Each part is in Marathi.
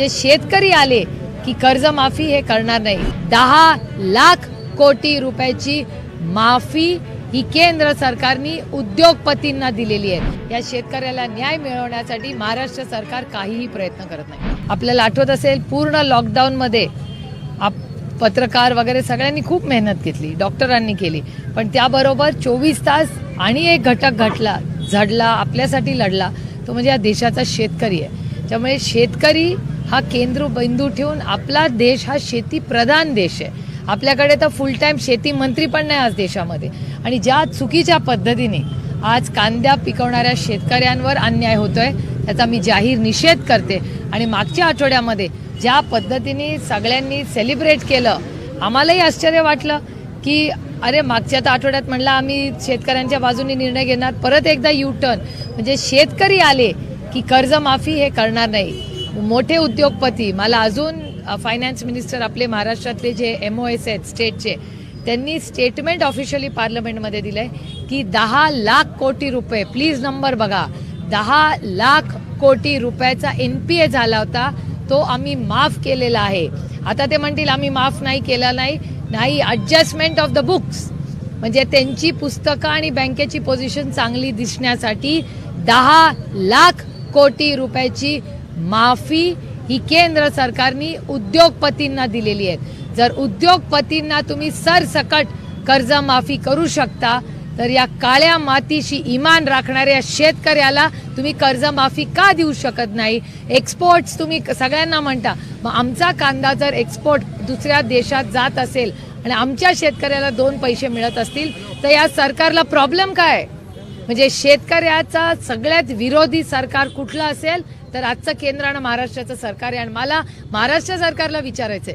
म्हणजे शेतकरी आले की कर्जमाफी हे करणार नाही. दहा लाख कोटी रुपयाची माफी ही केंद्र सरकारने उद्योगपतींना दिलेली आहे. या शेतकऱ्याला न्याय मिळवण्यासाठी महाराष्ट्र सरकार काहीही प्रयत्न करत नाही. आपल्याला आठवत असेल पूर्ण लॉकडाऊनमध्ये आप पत्रकार वगैरे सगळ्यांनी खूप मेहनत घेतली डॉक्टरांनी केली. पण त्याबरोबर चोवीस तास आणि एक घटक घटला झडला आपल्यासाठी लढला तो म्हणजे या देशाचा शेतकरी आहे. त्यामुळे शेतकरी हा केंद्र बिंदू ठेवून आपला देश हा शेतीप्रधान देश आहे. आपल्याकडे तर फुल टाईम शेती मंत्री पण नाही आज देशामध्ये. आणि ज्या चुकीच्या पद्धतीने आज कांद्या पिकवणाऱ्या शेतकऱ्यांवर अन्याय होतोय त्याचा मी जाहीर निषेध करते. आणि मागच्या आठवड्यामध्ये ज्या पद्धतीने सगळ्यांनी सेलिब्रेट केलं आम्हालाही आश्चर्य वाटलं की अरे मागच्या तर आठवड्यात म्हणलं आम्ही शेतकऱ्यांच्या बाजूने निर्णय घेणार परत एकदा यू टर्न म्हणजे शेतकरी आले की कर्जमाफी हे करणार नाही. मोठे उद्योगपती मला अजून फायनान्स मिनिस्टर आपले महाराष्ट्रातले जे एम ओ एस आहेत स्टेटचे त्यांनी स्टेटमेंट ऑफिशियली पार्लमेंटमध्ये दिलंय की दहा लाख कोटी रुपये प्लीज नंबर बघा दहा लाख कोटी रुपयाचा एन पी ए झाला होता तो आम्ही माफ केलेला आहे. आता ते म्हणतील आम्ही माफ नाही केला नाही नाही ॲडजस्टमेंट ऑफ द बुक्स म्हणजे त्यांची पुस्तकं आणि बँकेची पोझिशन चांगली दिसण्यासाठी दहा लाख कोटी रुपयाची माफी ही केंद्र सरकारने उद्योगपतींना दिलेली आहे. जर उद्योगपतींना तुम्ही सरसकट कर्जमाफी करू शकता तर या काळ्या मातीशी इमान राखणाऱ्या शेतकऱ्याला तुम्ही कर्जमाफी का देऊ शकत नाही? एक्सपोर्ट्स तुम्ही सगळ्यांना म्हणता. मग आमचा कांदा जर एक्सपोर्ट दुसऱ्या देशात जात असेल आणि आमच्या शेतकऱ्याला दोन पैसे मिळत असतील तर या सरकारला प्रॉब्लेम काय? म्हणजे शेतकऱ्याचा सगळ्यात विरोधी सरकार कुठलं असेल? तर आजचं केंद्र आणि महाराष्ट्राचं सरकार आहे. आणि मला महाराष्ट्र सरकारला विचारायचंय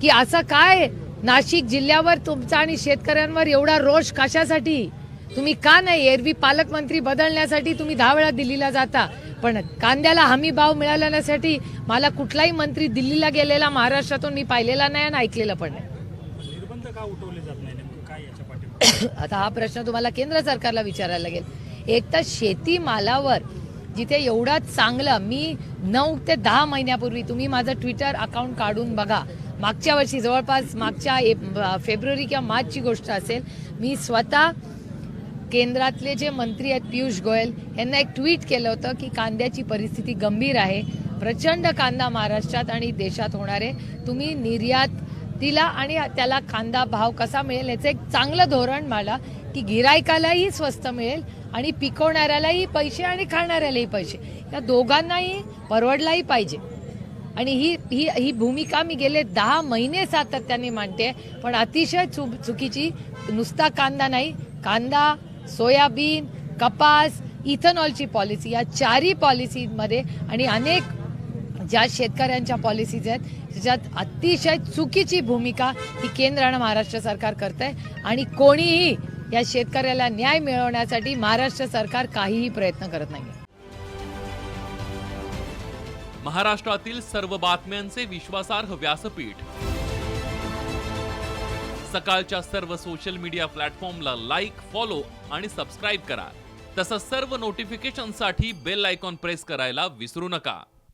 की असं काय नाशिक जिल्ह्यावर तुमचा आणि शेतकऱ्यांवर एवढा रोष कशासाठी? तुम्ही का नाही एरवी पालकमंत्री बदलण्यासाठी तुम्ही दहा वेळा दिल्लीला जाता? पण कांद्याला हमी भाव मिळाल्यासाठी मला कुठलाही मंत्री दिल्लीला गेलेला महाराष्ट्रातून मी पाहिलेला नाही आणि ऐकलेलं पण नाही. आता हा प्रश्न तुम्हाला केंद्र सरकारला विचारायला लागेल. एक तर शेती मालावर जिथे एवढं चांगलं मी नऊ ते दहा महिन्यापूर्वी तुम्ही माझं ट्विटर अकाउंट काढून बघा. मागच्या वर्षी जवळपास मागच्या फेब्रुवारी किंवा मार्चची गोष्ट असेल मी स्वतः केंद्रातले जे मंत्री आहेत पियुष गोयल यांना एक ट्विट केलं होतं की कांद्याची परिस्थिती गंभीर आहे. प्रचंड कांदा महाराष्ट्रात आणि देशात होणार आहे. तुम्ही निर्यातीला आणि त्याला कांदा भाव कसा मिळेल याचं एक चांगलं धोरण मांडा की गिरायकालाही स्वस्त मिळेल. आणि पिकवणाऱ्यालाही पैसे आणि खाणाऱ्यालाही पैसे. या दोघांनाही परवडलाही पाहिजे. आणि ही ही ही भूमिका मी गेले दहा महिने सातत्याने मांडते पण अतिशय चु चुकीची नुसता कांदा नाही. कांदा सोयाबीन कपास इथेनॉलची पॉलिसी या चारही पॉलिसीमध्ये आणि अनेक ज्या शेतकऱ्यांच्या पॉलिसीज आहेत त्याच्यात अतिशय चुकीची भूमिका ही केंद्र आणि महाराष्ट्र सरकार करत आहे आणि कोणीही या शेतकऱ्याला न्याय मिळवण्यासाठी महाराष्ट्र सरकार काहीही प्रयत्न करत नाही महाराष्ट्रातील सर्व बातम्यांचे विश्वासार्ह व्यासपीठ. सकाळच्या सर्व सोशल मीडिया प्लॅटफॉर्मला लाईक फॉलो आणि सबस्क्राईब करा. तसंच सर्व नोटिफिकेशनसाठी बेल आयकॉन प्रेस करायला विसरू नका.